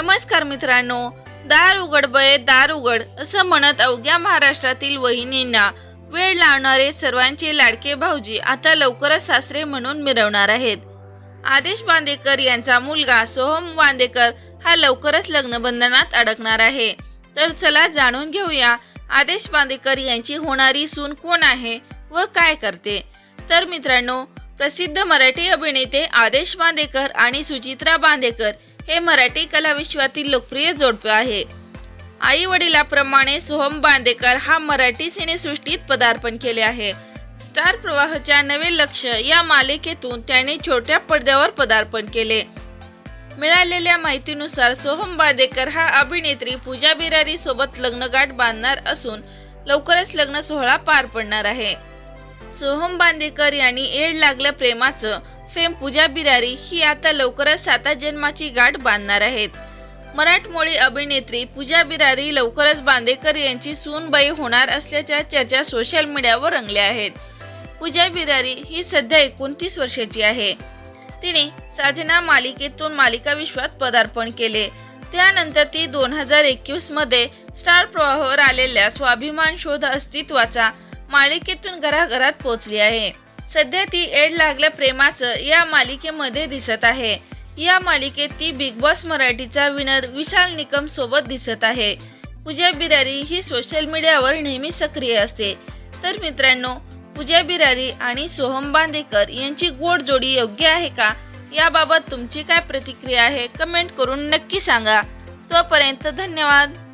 नमस्कार मित्रांनो दार उघड बये दार उघड असं म्हणत अवघ्या महाराष्ट्रातील वहिनींना वेळ लावणारे सर्वांचे लाडके भाऊजी आता लवकरच सासरे म्हणून मिरवणार आहेत. आदेश बांदेकर यांचा मुलगा सोहम बांदेकर हा लवकरच लग्नबंधनात अडकणार आहे. तर चला जाणून घेऊया आदेश बांदेकर यांची होणारी सून कोण आहे व काय करते? तर मित्रांनो प्रसिद्ध मराठी अभिनेते आदेश बांदेकर आणि सुचित्रा बांदेकर हे मराठी कलाविश्वातील लोकप्रिय जोडपे आहे. आई वडिलाप्रमाणे सोहम बांदेकर हा मराठी सिनेसृष्टीत पदार्पण केले आहे. स्टार प्रवाहच्या नवे लक्ष या मालिकेतून त्याने छोट्या पडद्यावर पदार्पण केले. मिळालेल्या माहितीनुसार सोहम बांदेकर हा अभिनेत्री पूजा बिरारी सोबत लग्नगाठ बांधणार असून लवकरच लग्न सोहळा पार पडणार आहे. सोहम बांदेकर यांनी एड लागलं प्रेमाचं फेम पूजा बिरारी ही आता लवकरच साता जन्माची गाठ बांधणार आहेत. मराठमोळी अभिनेत्री पूजा बिरारी लवकरच बांदेकर यांची सूनबाई होणार असल्याच्या चर्चा सोशल मीडियावर रंगल्या आहेत. पूजा बिरारी ही सध्या एकोणतीस वर्षाची आहे. तिने साजना मालिकेतून मालिका विश्वात पदार्पण केले. त्यानंतर ती दोन हजार एकवीसमध्ये स्टार प्रवाहावर आलेल्या स्वाभिमान शोध अस्तित्वाचा मालिकेतून घराघरात पोहोचली आहे. सध्या ती एड लागल्या प्रेमाचं या मालिकेमध्ये दिसत आहे. या मालिकेत ती बिग बॉस मराठीचा विनर विशाल निकम सोबत दिसत आहे. पूजा बिरारी ही सोशल मीडियावर नेहमी सक्रिय असते. तर मित्रांनो पूजा बिरारी आणि सोहम बांदेकर यांची गोड जोडी योग्य आहे का? याबाबत तुमची काय प्रतिक्रिया आहे? कमेंट करून नक्की सांगा. तोपर्यंत धन्यवाद.